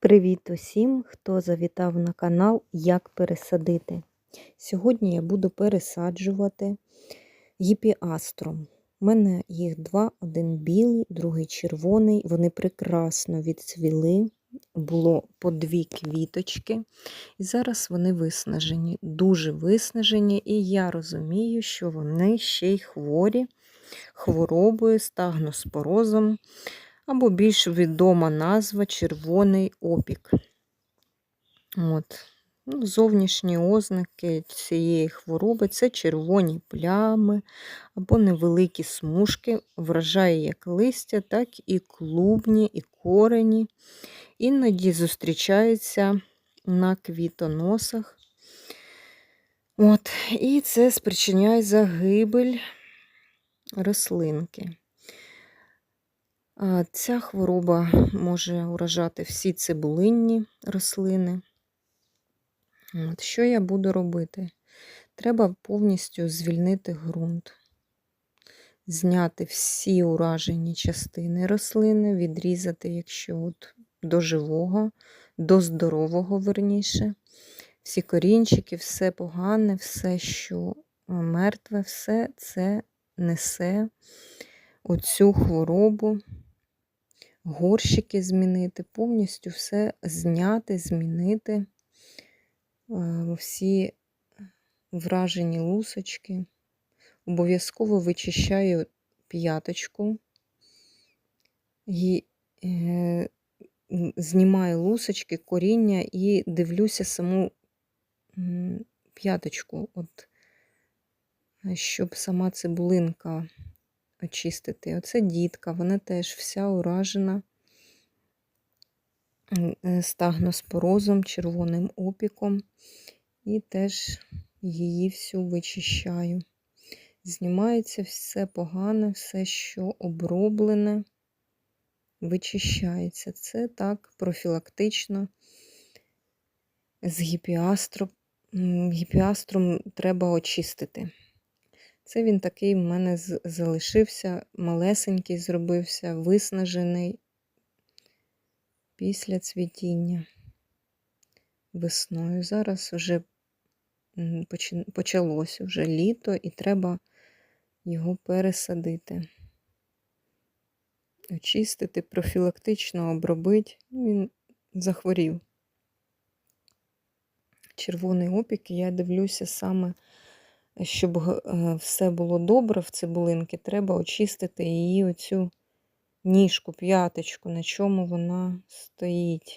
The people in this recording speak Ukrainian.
Привіт усім, хто завітав на канал Як пересадити. Сьогодні я буду пересаджувати гіпіаструм. У мене їх два: один білий, другий червоний. Вони прекрасно відцвіли, було по дві квіточки. І зараз вони виснажені, дуже виснажені, і я розумію, що вони ще й хворі хворобою, стагноспорозом або більш відома назва червоний опік. От. Ну, Зовнішні ознаки цієї хвороби це червоні плями або невеликі смужки, вражає як листя, так і клубні, і корені. Іноді зустрічаються на квітоносах. От. І це спричиняє загибель рослинки. Ця хвороба може уражати всі цибулинні рослини. От, Що я буду робити? Треба повністю звільнити ґрунт, зняти всі уражені частини рослини, відрізати, якщо от до живого, до здорового верніше. Всі корінчики, все погане, все, що мертве, все це несе оцю хворобу горщики змінити, повністю все зняти, змінити, е, всі вражені лусочки. Обов'язково вичищаю п'яточку. І е, знімаю лусочки, коріння і дивлюся саму п'яточку, от, щоб сама цибулинка очистити. Оце дітка, вона теж вся уражена е, стагноспорозом, червоним опіком, і теж її всю вичищаю. Знімається все погане, все, що оброблене, вичищається. Це так профілактично. З гіпіастром, гіпіастром треба очистити. Це він такий в мене залишився, малесенький зробився, виснажений після цвітіння весною. Зараз вже почалося вже літо і треба його пересадити, очистити, профілактично обробити. Ну, він захворів. Червоний опік, я дивлюся саме щоб е, все було добре в цибулинки, треба очистити її оцю ніжку, п'яточку, на чому вона стоїть.